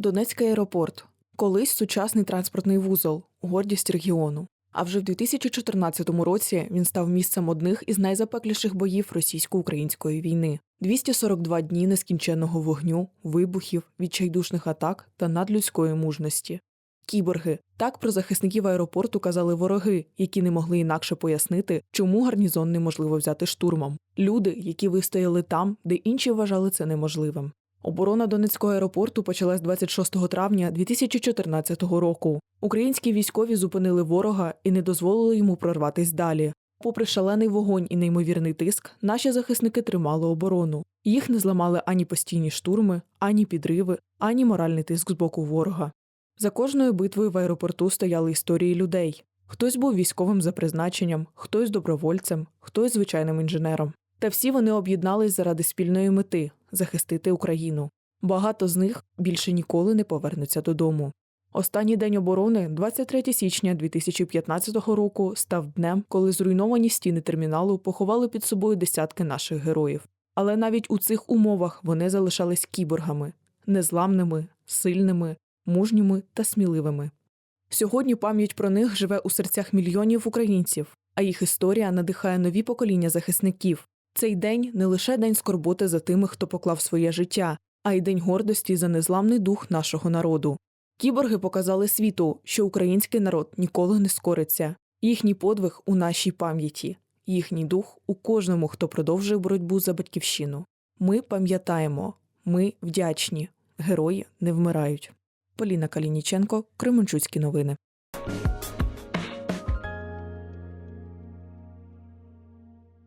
Донецький аеропорт колись сучасний транспортний вузол, гордість регіону. А вже в 2014 році він став місцем одних із найзапекліших боїв російсько-української війни. 242 дні нескінченного вогню, вибухів, відчайдушних атак та надлюдської мужності. Кіборги так про захисників аеропорту казали вороги, які не могли інакше пояснити, чому гарнізон неможливо взяти штурмом. Люди, які вистояли там, де інші вважали це неможливим. Оборона Донецького аеропорту почалась 26 травня 2014 року. Українські військові зупинили ворога і не дозволили йому прорватись далі. Попри шалений вогонь і неймовірний тиск, наші захисники тримали оборону. Їх не зламали ані постійні штурми, ані підриви, ані моральний тиск з боку ворога. За кожною битвою в аеропорту стояли історії людей. Хтось був військовим за призначенням, хтось добровольцем, хтось звичайним інженером. Та всі вони об'єднались заради спільної мети захистити Україну. Багато з них більше ніколи не повернуться додому. Останній день оборони, 23 січня 2015 року, став днем, коли зруйновані стіни терміналу поховали під собою десятки наших героїв. Але навіть у цих умовах вони залишались кіборгами незламними, сильними, мужніми та сміливими. Сьогодні пам'ять про них живе у серцях мільйонів українців, а їх історія надихає нові покоління захисників. Цей день не лише день скорботи за тими, хто поклав своє життя, а й день гордості за незламний дух нашого народу. Кіборги показали світу, що український народ ніколи не скориться. Їхній подвиг у нашій пам'яті, їхній дух у кожному, хто продовжує боротьбу за батьківщину. Ми пам'ятаємо, ми вдячні, герої не вмирають. Поліна Калініченко, Кременчуцькі новини.